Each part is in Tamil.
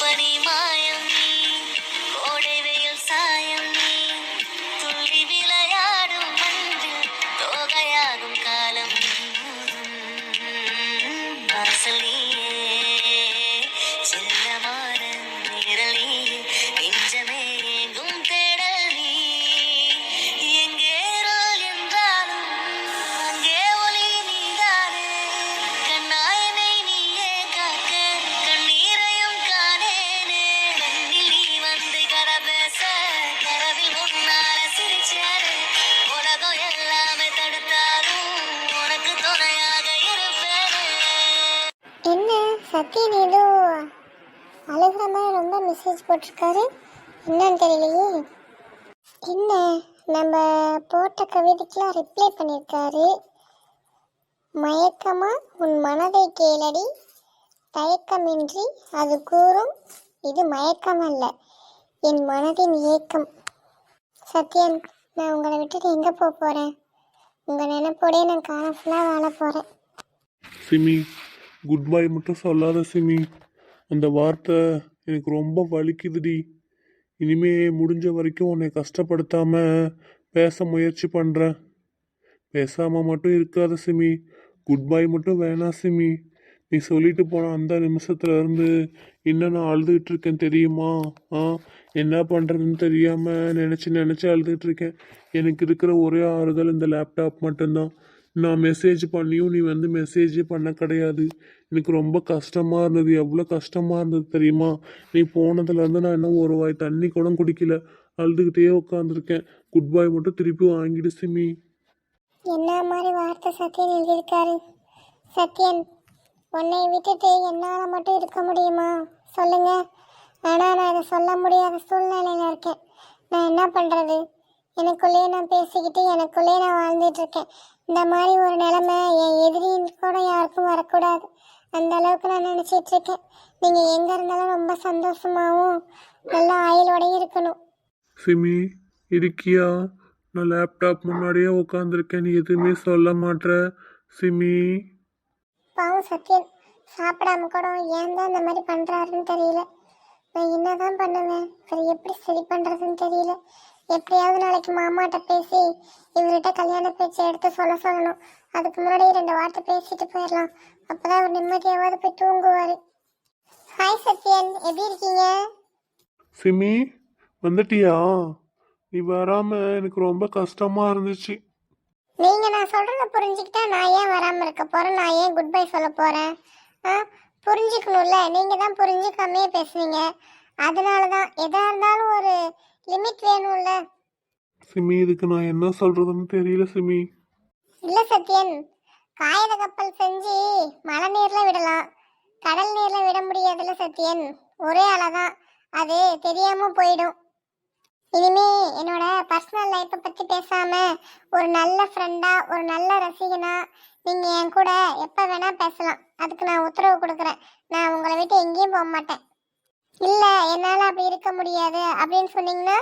बनी माया சத்யன் ஏதோ அழுகிற மாதிரி ரொம்ப மெசேஜ் போட்டிருக்காரு. என்னன்னு தெரியலையே. என்ன? நம்ம போட்ட கவிதைக்கெலாம் ரிப்ளை பண்ணியிருக்காரு. மயக்கமா உன் மனதை கேளடி. தயக்கமின்றி அது கூறும். இது மயக்கம் அல்ல என் மனதின் ஏக்கம். சத்யன் நான் உங்களை விட்டுட்டு எங்கே போக போகிறேன் உங்கள் நினைப்போடே நான் காலம் ஃபுல்லாக வாழ போகிறேன் சிமி குட் பை மட்டும் சொல்லாத சிமி. அந்த வார்த்தை எனக்கு ரொம்ப வலிக்குதுடி. இனிமே முடிஞ்ச வரைக்கும் உன்னை கஷ்டப்படுத்தாம பேச முயற்சி பண்ணுறேன் பேசாமல் மட்டும் இருக்காத சிமி. குட் பை மட்டும் வேணாம் சிமி. நீ சொல்லிட்டு போன அந்த நிமிஷத்துல இருந்து இன்னும் நான் அழுதுகிட்டு இருக்கேன் தெரியுமா? ஆ? என்ன பண்ணுறதுன்னு தெரியாமல் நினச்சி நினச்சி அழுதுகிட்டு இருக்கேன். எனக்கு இருக்கிற ஒரே ஆறுதல் இந்த லேப்டாப் மட்டும்தான். நான் மெசேஜ் பண்ணியும் நீ வந்து மெசேஜே பண்ண கிடையாது. எனக்கு ரொம்ப கஷ்டமாக இருந்தது. எவ்வளோ கஷ்டமாக இருந்தது தெரியுமா? நீ போனதுலேருந்து நான் இன்னும் ஒரு வாய் தண்ணி கூட குடிக்கல. அழுதுகிட்டே உட்காந்துருக்கேன் குட் பாய் மட்டும் திருப்பி வாங்கிடு சிமி. என்ன மாதிரி வார்த்தை சத்யன் எழுதியிருக்காரு? சத்யன் உன்னை விட்டுட்டு என்னால் மட்டும் இருக்க முடியுமா? சொல்லுங்க. ஆனால் நான் இதை சொல்ல முடியாத சூழ்நிலையில் இருக்கேன். நான் என்ன பண்ணுறது எனக்குள்ளேயே நான் பேசிக்கிட்டு எனக்குள்ளேயே நான் வாழ்ந்துட்டு இருக்கேன். இந்த மாதிரி ஒரு நிலைமை என் எதிரின்னு கூட யாருக்கும் வரக்கூடாது. அந்த அளவுக்கு நான் நினச்சிட்டு இருக்கேன். நீங்கள் எங்கே இருந்தாலும் ரொம்ப சந்தோஷமாகவும் நல்ல ஆயுளோடையும் இருக்கணும். சிமி இருக்கியா? நான் லேப்டாப் முன்னாடியே உட்காந்துருக்கேன் நீ எதுவுமே சொல்ல மாட்ற சிமி. பாவம் சத்யன் சாப்பிடாம கூட ஏன் தான் இந்த மாதிரி பண்ணுறாருன்னு தெரியல. நான் என்னதான் பண்ணுவேன்? சரி எப்படி சரி பண்ணுறதுன்னு தெரியல. எப்படியாவது நாளைக்கு மாமாட்ட பேசி இவர்கிட்ட கல்யாண பேச்சு எடுத்து சொல்ல சொல்லணும். அதுக்கு முன்னாடி ரெண்டு வார்த்தை பேசிட்டு போயிடலாம். அப்பதான் அவர் நிம்மதியாவது போய் தூங்குவார். ஹாய் சத்யன். எப்படி இருக்கீங்க? சிமி வந்துட்டியா? நீ வராம எனக்கு ரொம்ப கஷ்டமா இருந்துச்சு. நீங்க நான் சொல்றத புரிஞ்சுக்கிட்டா நான் ஏன் வராம இருக்க போறேன்? நான் ஏன் குட் பை சொல்ல போறேன்? ஆ புரிஞ்சுக்கணும்ல. நீங்க தான் புரிஞ்சுக்காமே பேசுனீங்க. அதனால தான் எதா இருந்தாலும் ஒரு லிமிட் வேணும்ல. சிமி இதுக்கு நான் என்ன சொல்றதுன்னு தெரியல சிமி. இல்ல சத்யன் காகித கப்பல் செஞ்சு மழை நீர்ல விடலாம். கடல் நீர்ல விட முடியாதுல்ல சத்யன். ஒரே அலை தான் அது தெரியாம போயிடும். இனிமே என்னோட பர்சனல் லைஃப்பை பத்தி பேசாம ஒரு நல்ல ஃப்ரெண்டா ஒரு நல்ல ரசிகனா நீங்க என் கூட எப்ப வேணா பேசலாம். அதுக்கு நான் உத்தரவு கொடுக்குறேன். நான் உங்களை விட்டு எங்கேயும் போக மாட்டேன். இல்ல என்னால அப்படி இருக்க முடியாது அப்படின்னு சொன்னீங்கன்னா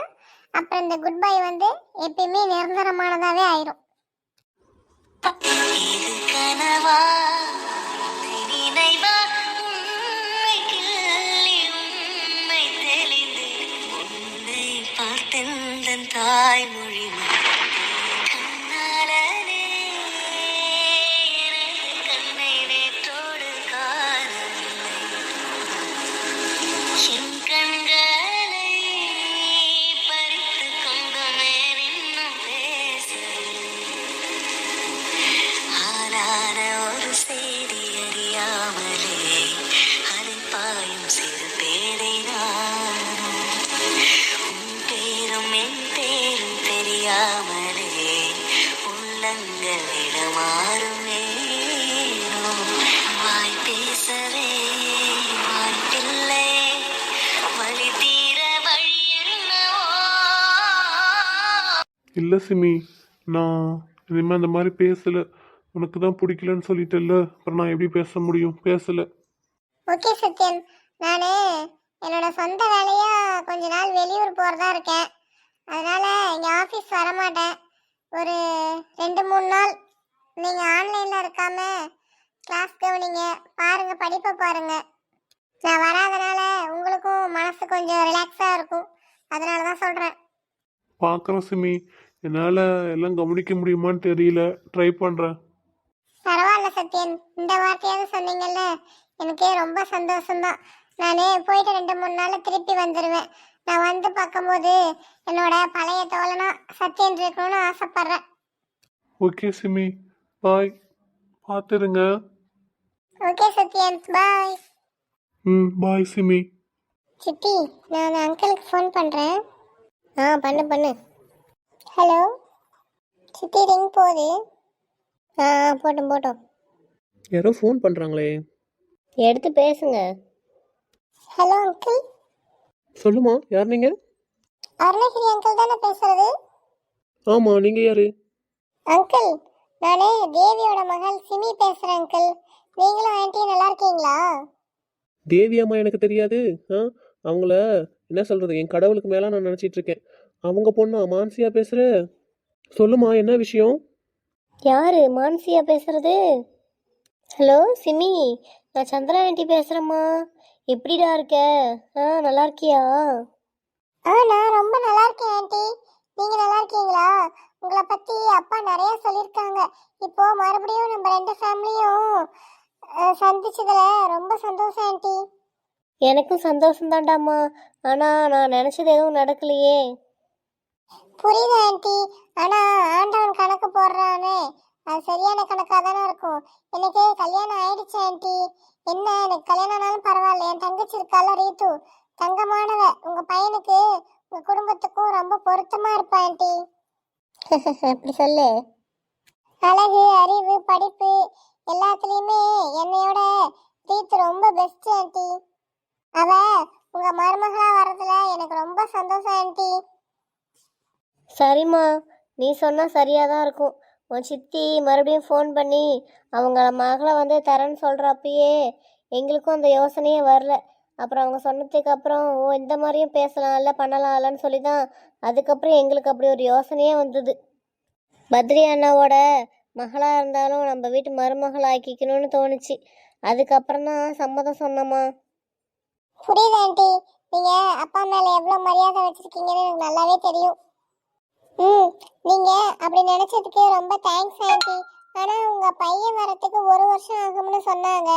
அப்புறம் இந்த குட் பை வந்து எப்பயுமே நிரந்தரமானதாவே ஆயிரும். தாய் இல்ல சிமி நான் இனிமே அந்த மாதிரி பேசல. உனக்கு தான் பிடிக்கலன்னு சொல்லிட்டல்ல அப்புறம் நான் எப்படி பேச முடியும்? பேசல. ஓகே சத்யன். நான் என்னோட சொந்த வேலையா கொஞ்ச நாள் வெளியூர் போகிறதா இருக்கேன். அதனால இங்கே ஆஃபீஸ் வரமாட்டேன். ஒரு ரெண்டு மூணு நாள் நீங்கள் ஆன்லைனில் இருக்காம கிளாஸ் கவனிங்க. பாருங்க படிப்பை பாருங்க. நான் வராதனால உங்களுக்கும் மனசு கொஞ்சம் ரிலாக்ஸாக இருக்கும். அதனால தான் சொல்கிறேன் பார்க்குறேன் சிமி. என்னால் எல்லாம் கவனிக்க முடியுமான்னு தெரியல. ட்ரை பண்ணுறேன் பரவாயில்ல சத்யன். இந்த வார்த்தையாவது சொன்னீங்கல்ல? எனக்கே ரொம்ப சந்தோஷம்தான். நானே போயிட்டு ரெண்டு மூணு நாள்ல திருப்பி வந்துடுவேன் நான் வந்து பார்க்கும்போது என்னோட பழைய தோழனா சத்யன் இருக்கணும்னு ஆசைப்படுறேன். ஓகே சிமி. பாய் பார்த்துருங்க. ஓகே சத்யன். பாய் ம் பாய் சிமி. சித்தி நான் அங்கிளுக்கு ஃபோன் பண்ணுறேன் ஆ பண்ணு பண்ணு. ஹலோ சித்தி ரிங் போகுது ஆ போட்டும் போட்டும். யாரோ ஃபோன் பண்ணுறாங்களே எடுத்து பேசுங்க. ஹலோ அங்கிள் சொல்லுமா யார் நீங்கள் அருணகிரி அங்கிள் தானே பேசுறது? ஆமாம் நீங்கள் யார்? அங்கிள் நானே தேவியோட மகள் சிமி பேசுறேன் அங்கிள் நீங்களும் ஆன்ட்டியும் நல்லா இருக்கீங்களா? தேவி அம்மா எனக்கு தெரியாது. ஆ அவங்கள என்ன சொல்கிறது என் கடவுளுக்கு மேலே நான் நினச்சிட்டு இருக்கேன். அவங்க பொண்ணா மான்சியா பேசுகிற சொல்லுமா என்ன விஷயம்? யாரு? மான்சியா பேசுறது? ஹலோ சிமி நான் சந்திரா ஆண்டி பேசுகிறேம்மா எப்படிடா இருக்க? ஆ நல்லா இருக்கியா? ஆ நான் ரொம்ப நல்லா இருக்கேன் ஆன்ட்டி நீங்க நல்லா இருக்கீங்களா? உங்களை பத்தி அப்பா நிறைய சொல்லியிருக்காங்க. இப்போ மறுபடியும் நம்ம ரெண்டு ஃபேமிலியும் சந்திச்சதுல ரொம்ப சந்தோஷம் ஆன்ட்டி எனக்கும் சந்தோஷம்தான்டாம்மா. ஆனால் நான் நினச்சது எதுவும் நடக்கலையே. புரியுது ஆன்ட்டி ஆனா ஆண்டவன் கணக்கு போடுறானே. அது சரியான கணக்காக தானே இருக்கும். எனக்கு கல்யாணம் ஆயிடுச்சு ஆன்ட்டி என்ன எனக்கு கல்யாணம் ஆனாலும் பரவாயில்ல. என் தங்கச்சி இருக்கால ரீத்து? தங்கமானவ. உங்க பையனுக்கு உங்க குடும்பத்துக்கும் ரொம்ப பொருத்தமா இருப்பா ஆன்ட்டி அப்படி சொல்லு. அழகு அறிவு படிப்பு எல்லாத்துலயுமே என்னையோட ரீத்து ரொம்ப பெஸ்ட் ஆன்ட்டி அவ உங்க மருமகளா வர்றதுல எனக்கு ரொம்ப சந்தோஷம் ஆன்ட்டி சரிம்மா நீ சொன்னால் சரியாக தான் இருக்கும். உன் சித்தி மறுபடியும் ஃபோன் பண்ணி அவங்கள மகளை வந்து தரேன்னு சொல்கிறப்பயே எங்களுக்கும் அந்த யோசனையே வரல. அப்புறம் அவங்க சொன்னதுக்கு அப்புறம் ஓ இந்த மாதிரியும் பேசலாம்ல பண்ணலாம்லன்னு சொல்லி தான் அதுக்கப்புறம் எங்களுக்கு அப்படி ஒரு யோசனையே வந்தது. பத்ரி அண்ணாவோட மகளாக இருந்தாலும் நம்ம வீட்டு மருமகள் ஆக்கிக்கணும்னு தோணுச்சு. அதுக்கப்புறம் தான் சம்மதம் சொன்னம்மா. புரியுது ஆண்டி. நீங்கள் அப்பா மேலே எவ்வளோ மரியாதை வச்சிருக்கீங்கன்னு எனக்கு நல்லாவே தெரியும். ம் நீங்க அப்படி நினைச்சதுக்கு ரொம்ப தேங்க்ஸ் ஆண்டி ஆனா உங்க பையன் வரத்துக்கு ஒரு வருஷம் ஆகும்னு சொன்னாங்க.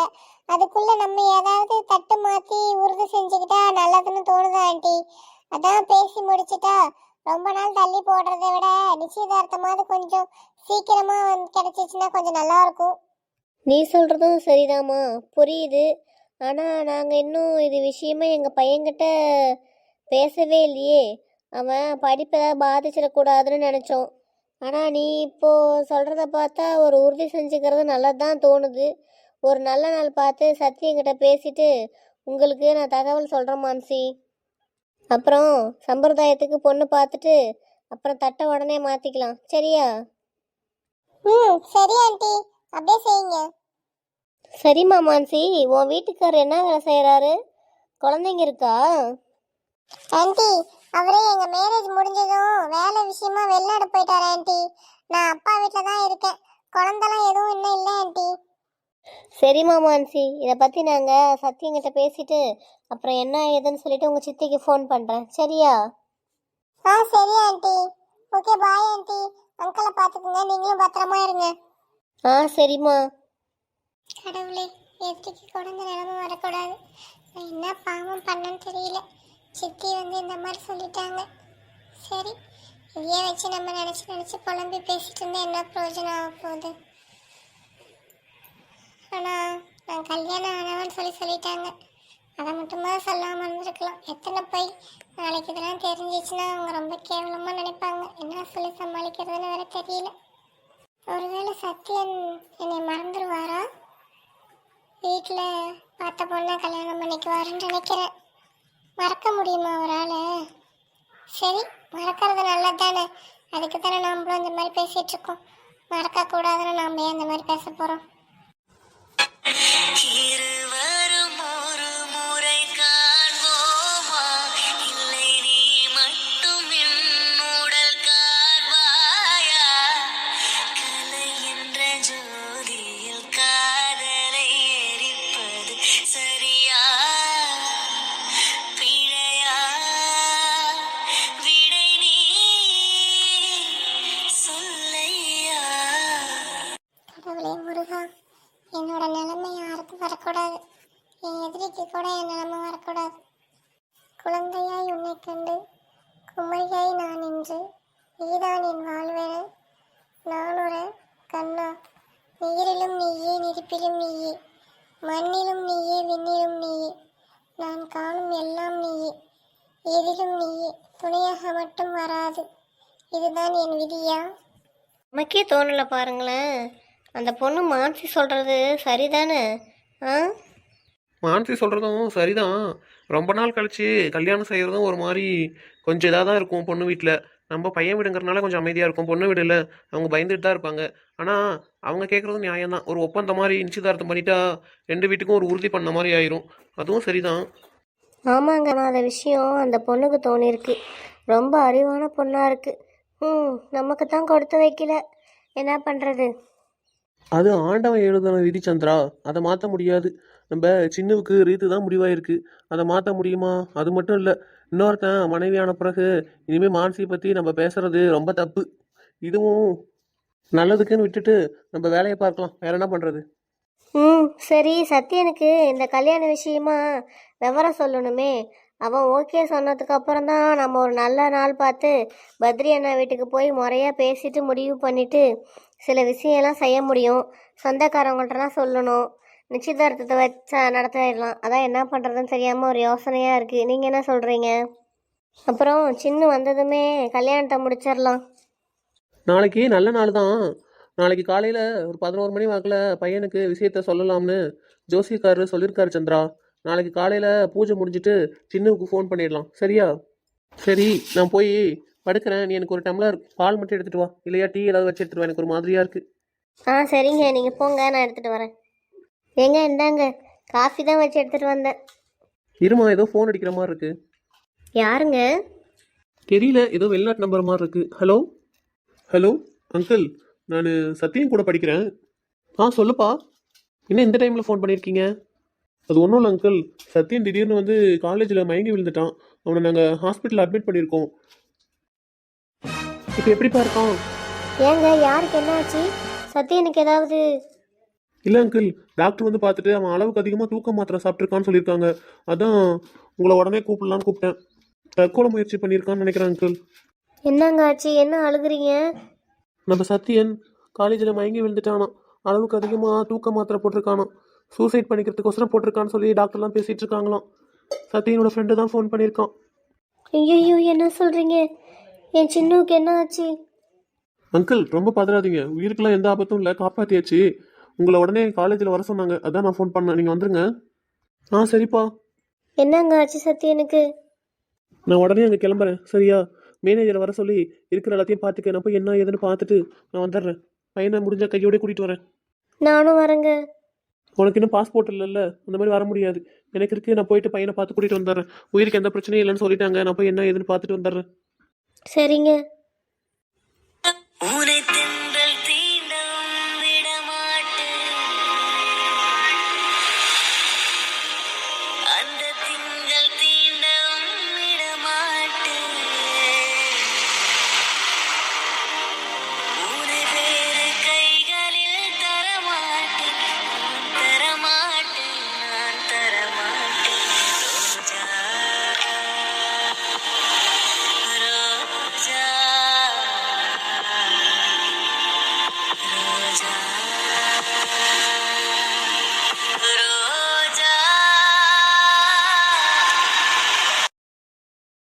அதுக்குள்ள நம்ம ஏதாவது தட்டு மாத்தி உறுதி செஞ்சுக்கிட்டா நல்லதுன்னு தோணுது ஆண்டி அதான் பேசி முடிச்சிட்டா. ரொம்ப நாள் தள்ளி போடுறதை விட நிச்சயதார்த்தமாவது கொஞ்சம் சீக்கிரமா வந்து கிடைச்சிச்சுன்னா கொஞ்சம் நல்லா இருக்கும். நீ சொல்கிறதும் சரிதாம்மா. புரியுது. ஆனால் நாங்கள் இன்னும் இது விஷயமா எங்கள் பையன்கிட்ட பேசவே இல்லையே. அவன் படிப்பை பாதிச்சிடக்கூடாதுன்னு நினச்சோம். ஆனால் நீ இப்போது சொல்கிறத பார்த்தா ஒரு உறுதி செஞ்சுக்கிறது நல்லது தான் தோணுது. ஒரு நல்ல நாள் பார்த்து சத்தியங்கிட்ட பேசிட்டு உங்களுக்கு நான் தகவல் சொல்கிறேன் மான்சி. அப்புறம் சம்பிரதாயத்துக்கு பொண்ணு பார்த்துட்டு அப்புறம் தட்டை உடனே மாற்றிக்கலாம் சரியா? ம் சரி ஆண்டி. அப்படியே செய்யுங்க. சரிம்மா மான்சி. உன் வீட்டுக்காரர் என்ன வேலை செய்கிறாரு குழந்தைங்க இருக்கா? ஆண்டி அவரே எங்க மேரேஜ் முடிஞ்சதும் வேலை விஷயமா வெளிநாடு போயிட்டாரு ஆண்டி. நான் அப்பா வீட்டில் தான் இருக்கேன். குழந்தெல்லாம் எதுவும் இன்னும் இல்லை ஆண்டி. சரிம்மா மான்சி இதை பற்றி நாங்கள் சத்தியங்கிட்ட பேசிட்டு அப்புறம் என்ன ஏதுன்னு சொல்லிட்டு உங்கள் சித்திக்கு ஃபோன் பண்ணுறேன் சரியா? ஆ சரி ஆண்டி. Okay bye aunty. அங்கிளை பார்த்துக்குங்க. நீங்களும் பத்திரமா இருங்க. ஆ சரிம்மா. கடவுளே எத்திக்கு குழந்தை நிலம வரக்கூடாது. நான் என்ன பாவம் பண்ணேன்னு தெரியல. சித்தி வந்து இந்த மாதிரி சொல்லிட்டாங்க. சரி இதையே வச்சு நம்ம நினச்சி நினச்சி புலம்பி பேசிட்டு இருந்தால் என்ன பிரயோஜனம் ஆக போகுது? ஆனால் நான் கல்யாணம் ஆனவன் சொல்லி சொல்லிட்டாங்க. அதை மட்டுமா சொல்லாமல் இருந்திருக்கலாம். எத்தனை போய் நாளைக்கு இதெல்லாம் தெரிஞ்சிச்சுன்னா அவங்க ரொம்ப கேவலமாக நினைப்பாங்க. என்ன சொல்லி சமாளிக்கிறதுன்னு வேற தெரியல. ஒருவேளை சத்யன் என்னை மறந்துடுவாரா வீட்டில் பார்த்த பொண்ணை கல்யாணம் பண்ணிக்குவாருன்னு நினைக்கிறேன். மறக்க முடியுமா அவரால்? சரி மறக்கிறது நல்லது தானே அதுக்கு தானே நாமளும் இந்த மாதிரி பேசிகிட்டு இருக்கோம். மறக்கக்கூடாதுன்னு நாம் ஏன் இந்த மாதிரி பேச போகிறோம் நமக்கே தோணலை பாருங்களேன். அந்த பொண்ணு மான்சி சொல்கிறது சரிதானே? ஆ? மானசி சொல்கிறதும் சரிதான். ரொம்ப நாள் கழிச்சு கல்யாணம் செய்கிறதும் ஒரு மாதிரி கொஞ்சம் இதாக தான் இருக்கும் பொண்ணு வீட்டில் நம்ம பையன் வீடுங்கிறனால கொஞ்சம் அமைதியாக இருக்கும். பொண்ணு வீடுல அவங்க பயந்துட்டு தான் இருப்பாங்க. ஆனால் அவங்க கேட்குறதும் நியாயம் தான். ஒரு ஒப்பந்தம் மாதிரி நிச்சயதார்த்தம் பண்ணிட்டா ரெண்டு வீட்டுக்கும் ஒரு உறுதி பண்ண மாதிரி ஆயிரும். அதுவும் சரிதான். ஆமாங்க நான் அந்த விஷயம் அந்த பொண்ணுக்கு தோணியிருக்கு ரொம்ப அறிவான பொண்ணாக இருக்கு. ம் நமக்கு தான் கொடுத்து வைக்கல. என்ன பண்ணுறது அது ஆண்டவன் எழுதின விதி சந்திரா. அதை மாற்ற முடியாது. நம்ம சின்னுவுக்கு ரீத்து தான் முடிவாயிருக்கு. அதை மாற்ற முடியுமா? அது மட்டும் இல்லை. இன்னொருத்தன் மனைவியான பிறகு இனிமேல் மானசியை பற்றி நம்ம பேசுறது ரொம்ப தப்பு. இதுவும் நல்லதுக்குன்னு விட்டுட்டு நம்ம வேலையை பார்க்கலாம். வேற என்ன பண்ணுறது ம் சரி. சத்யனுக்கு இந்த கல்யாண விஷயமா விவரம் சொல்லணுமே. அவன் ஓகே சொன்னதுக்கு அப்புறம் தான் நம்ம ஒரு நல்ல நாள் பார்த்து பத்ரி அண்ணா வீட்டுக்கு போய் முறையாக பேசிட்டு முடிவு பண்ணிட்டு சில விஷயம்லாம் செய்ய முடியும். சொந்தக்காரவங்கள்ட்டலாம் சொல்லணும். நிச்சயதார்த்தத்தை வச்சா நடத்திடலாம். அதான் என்ன பண்ணுறதுன்னு தெரியாமல் ஒரு யோசனையாக இருக்குது நீங்கள் என்ன சொல்கிறீங்க அப்புறம் சின்ன வந்ததுமே கல்யாணத்தை முடிச்சிடலாம். நாளைக்கு நல்ல நாள் தான். நாளைக்கு காலையில் ஒரு பதினோரு மணி வாக்கில் பையனுக்கு விஷயத்த சொல்லலாம்னு ஜோசியக்காரர் சொல்லியிருக்காரு சந்திரா. நாளைக்கு காலையில் பூஜை முடிஞ்சிட்டு சின்னுவுக்கு ஃபோன் பண்ணிடலாம். சரியா? சரி நான் போய் படுக்கிறேன். நீ எனக்கு ஒரு டம்ளர் பால் மட்டும் எடுத்துகிட்டு வா. இல்லையா டீ ஏதாவது வச்சு எடுத்துட்டு வா. எனக்கு ஒரு மாதிரியாக இருக்குது ஆ சரிங்க. நீங்கள் போங்க. நான் எடுத்துகிட்டு வரேன். ஏங்க இந்தாங்க. காஃபி தான் வச்சு எடுத்துகிட்டு வந்தேன். இருமா ஏதோ ஃபோன் அடிக்கிற மாதிரி இருக்குது யாருங்க? தெரியல ஏதோ வெளிநாட்டு நம்பர் மாதிரி இருக்குது ஹலோ ஹலோ அங்கிள் நான் சத்தியம் கூட படிக்கிறேன். ஆ சொல்லுப்பா. என்ன இந்த டைமில் ஃபோன் பண்ணியிருக்கீங்க அது ஒன்றும் இல்லை அங்கிள் சத்யன் திடீர்னு வந்து காலேஜில் மயங்கி விழுந்துட்டான். அவனை நாங்கள் ஹாஸ்பிட்டலில் அட்மிட் பண்ணியிருக்கோம். இப்போ எப்படிப்பா இருக்கான்? ஏங்க யாருக்கு என்ன ஆச்சு சத்யனுக்கு ஏதாவது? இல்லை அங்கிள் டாக்டர் வந்து பார்த்துட்டு அவன் அளவுக்கு அதிகமாக தூக்க மாத்திரை சாப்பிட்ருக்கான்னு சொல்லியிருக்காங்க. அதான் உங்களை உடனே கூப்பிடலான்னு கூப்பிட்டேன். தற்கொலை முயற்சி பண்ணியிருக்கான்னு நினைக்கிறேன் அங்கிள் என்னங்க ஆச்சு? என்ன அழுகுறீங்க? நம்ம சத்யன் காலேஜில் மயங்கி விழுந்துட்டானாம். அளவுக்கு அதிகமாக தூக்க மாத்திரை போட்டிருக்கானாம். சூசைட் பண்ணிக்கிறதுக்கோசரம் போட்டிருக்கான்னு சொல்லி டாக்டர்லாம் பேசிகிட்டு இருக்காங்களாம். சத்யனோட ஃப்ரெண்டு தான் ஃபோன் பண்ணியிருக்கான். ஐயோ என்ன சொல்கிறீங்க என் சின்னுக்கு என்ன ஆச்சு? அங்கிள் ரொம்ப பதறாதீங்க. உயிருக்கெல்லாம் எந்த ஆபத்தும் இல்லை. காப்பாற்றியாச்சு உங்களை உடனே காலேஜில் வர சொன்னாங்க. அதான் நான் ஃபோன் பண்ணேன். நீங்கள் வந்துருங்க. ஆ சரிப்பா. என்னங்க ஆச்சு சத்யனுக்கு நான் உடனே அங்கே கிளம்புறேன். சரியா? மேனேஜரை வர சொல்லி இருக்கிற எல்லாத்தையும் பார்த்துக்க. நான் போய் என்ன ஏதுன்னு பார்த்துட்டு நான் வந்துடுறேன். பையனை முடிஞ்ச கையோட கூட்டிகிட்டு வரேன். நானும் வரேங்க. உனக்கு இன்னும் பாஸ்போர்ட் இல்லைல்ல? அந்த மாதிரி வர முடியாது. எனக்கு இருக்கு நான் போயிட்டு பையனை பார்த்து கூட்டிட்டு வந்துடுறேன். உயிருக்கு எந்த பிரச்சனையும் இல்லைன்னு சொல்லிட்டாங்க. நான் போய் என்ன ஏதுன்னு பார்த்துட்டு வந்துடுறேன். சரிங்க.